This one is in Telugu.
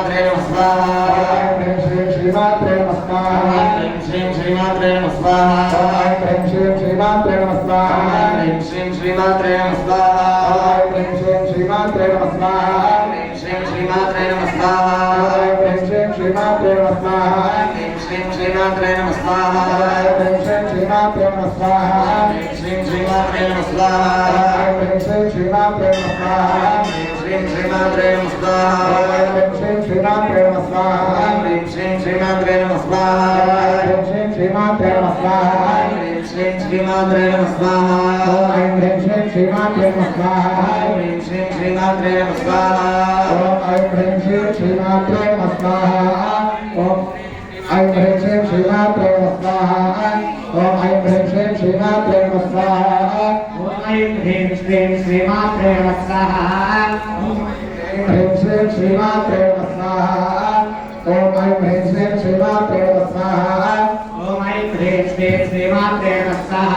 శ్రీమాత్రే నమ స్వాహ హ్రీం శ్రీం శ్రీమాత్రే నమ స్వాహ హ్రీం శ్రీం శ్రీమాత్రే నమ స్వాహ హ్రీం శ్రీం శ్రీమాత్రే నమ స్వాహ హ్రీం శ్రీం శ్రీమాత్రే నమ స్వాహ హ్రీం శ్రీం శ్రీమాత్రే నమ స్వాహ హ్రీం శ్రీం శ్రీమాత్రే నమ స్వాహ హ్రీం श्रीमाप्रेम स्वाहा श्रीं श्रीमाप्रेम स्वाहा श्रीं श्रीमाप्रेम स्वाहा श्रीं श्रीमाप्रेम स्वाहा श्रीं श्रीमाप्रेम स्वाहा श्रीं श्रीमाप्रेम स्वाहा श्रीं श्रीमाप्रेम स्वाहा श्रीं श्रीमाप्रेम स्वाहा ऐं ह्रीं श्रीं श्रीमाप्रेम स्वाहा ह्रीं श्रीं श्रीमाप्रेम स्वाहा ऐं ह्रीं श्रीं श्रीमाप्रेम स्वाहा ॐ ऐं ह्रीं श्रीं श्रीमाप्रेम ఓం ఐం హ్రీం శ్రీం శ్రీమాత్రే నమ స్వాహ. ఓం ఐం హ్రీం శ్రీం శ్రీమాత్రే నమ స్వాహ. ఓం ఐం హ్రీం శ్రీం శ్రీమాత్రే నమ స్వాహ. ఓం ఐం హ్రీం శ్రీం శ్రీమాత్రే నమ స్వాహ. ఓం ఐం హ్రీం శ్రీం శ్రీమాత్రే నమ స్వాహ.